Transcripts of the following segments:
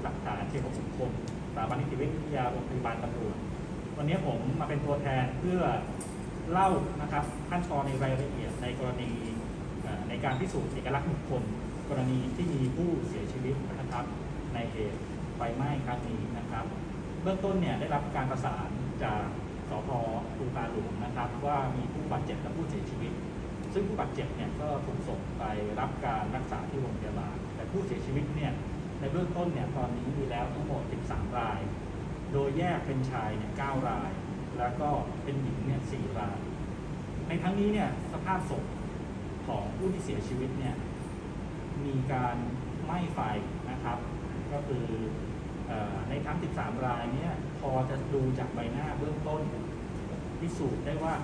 ูหลักฐานเชียงของสุคนสถาบันนิติวิทยาโรงพยาบาลตำรวจวันนี้ผมมาเป็นตัวแทนเพื่อเล่านะครับขั้นตอนในรายละเอียดในกรณีในการพิสูจน์เอกลักษณ์บุคคลกรณีที่มีผู้เสียชีวิตนะครับ ในเหตุไฟไหม้ครั้งนี้นะครับ เบื้องต้นเนี่ยได้รับการประสานจากสพภูตาหลวงนะครับ ว่ามีผู้บาดเจ็บและผู้เสียชีวิต ซึ่งผู้บาดเจ็บเนี่ยก็ถูกส่งไปรับการรักษาที่โรงพยาบาลแต่ผู้เสียชีวิตเนี่ย ในเบื้องต้นเนี่ยตอนนี้มีแล้วทั้งหมด 13 ราย โดยแยกเป็นชายเนี่ย9ราย แล้วก็เป็นหญิงเนี่ย4ราย ในทั้งนี้เนี่ยสภาพศพของผู้ที่เสียชีวิตเนี่ยมีการไหม้ไฟนะครับ ก็คืออในทั้ง 13 รายเนี่ยพอจะดูจากใบหน้าเบื้องต้นพิสูจน์ได้ว่า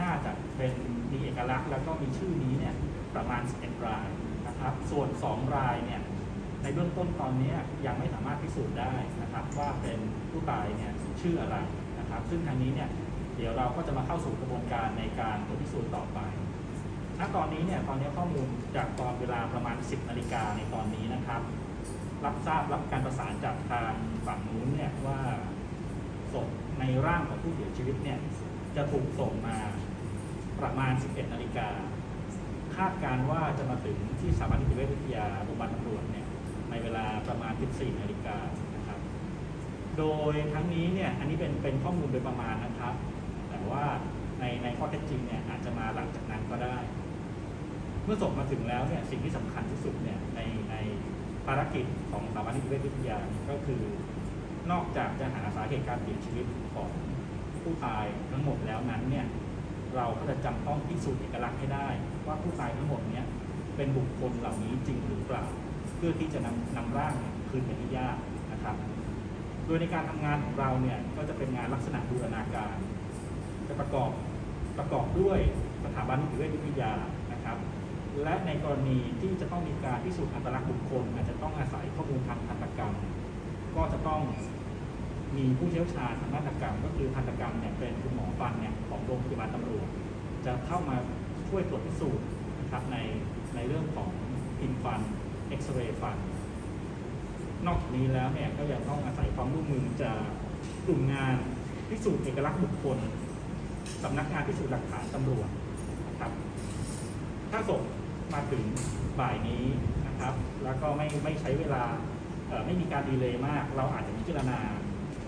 น่าจะเป็นมีเอกลักษณ์แล้วก็มีชื่อนี้เนี่ยประมาณ11รายนะครับ ส่วน 2 รายเนี่ย ในเบื้องต้นตอนนี้ยังไม่สามารถพิสูจน์ได้นะครับ ว่าเป็นผู้ตายเนี่ยชื่ออะไรนะครับ ซึ่งทางนี้เนี่ยเดี๋ยวเราก็จะมาเข้าสู่กระบวนการในการตรวจพิสูจน์ต่อไปณตอนนี้เนี่ยตอนนี้ข้อมูลจากตอนเวลาประมาณ 10นาฬิกาในตอนนี้นะครับ รับทราบรับการประสานจากทางฝั่งนู้นเนี่ยว่าศพในร่างของผู้เสียชีวิตเนี่ยจะถูกส่งมาประมาณ 11นาฬิกาคาดการว่าจะมาถึงที่สถาบันนิติเวชวิทยาโรงพยาบาลตำรวจเนี่ย เวลาประมาณ 14 นาฬิกานะครับ โดยทั้งนี้เนี่ย อันนี้เป็นเป็นข้อมูลโดยประมาณนะครับ แต่ว่าในในข้อเท็จจริงเนี่ยอาจจะมาหลังจากนั้นก็ได้ เมื่อศพมาถึงแล้วเนี่ยสิ่งที่สำคัญที่สุดเนี่ยในในภารกิจของสถาบันนิติเวชวิทยาก็คือนอกจากจะหาสาเหตุการเสียชีวิตของผู้ตายทั้งหมดแล้วนั้นเนี่ยเราก็จะจำต้องพิสูจน์เอกลักษณ์ให้ได้ ว่าผู้ตายทั้งหมดเนี่ยเป็นบุคคลเหล่านี้จริงหรือเปล่า เพื่อที่จะนำนำร่างเนี่ยคืนไปที่ญาตินะครับ โดยในการทำงานของเราเนี่ยก็จะเป็นงานลักษณะบูรณาการ จะประกอบประกอบด้วยสถาบันนิติเวชวิทยานะครับ และในกรณีที่จะต้องมีการพิสูจน์อัตลักษณ์บุคคล อาจจะต้องอาศัยข้อมูลทางทันตกรรม ก็จะต้องมีผู้เชี่ยวชาญทางด้านทันตกรรม ก็คือทันตกรรมเนี่ยเป็นคุณหมอฟันเนี่ยของโรงพยาบาลตำรวจจะเข้ามาช่วยตรวจพิสูจน์นะครับในในเรื่องของพิมพ์ฟัน เอ็กซเรย์ฟัน นอกจากนี้แล้วเนี่ยก็ยังต้องอาศัยความร่วมมือจากกลุ่มงานพิสูจน์เอกลักษณ์บุคคลสำนักงานพิสูจน์หลักฐานตำรวจครับ ถ้าศพมาถึงบ่ายนี้นะครับ แล้วก็ไม่ไม่ใช้เวลาไม่มีการดีเลย์มาก เราอาจจะพิจารณา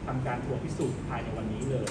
ทำการตรวจพิสูจน์ภายในวันนี้เลย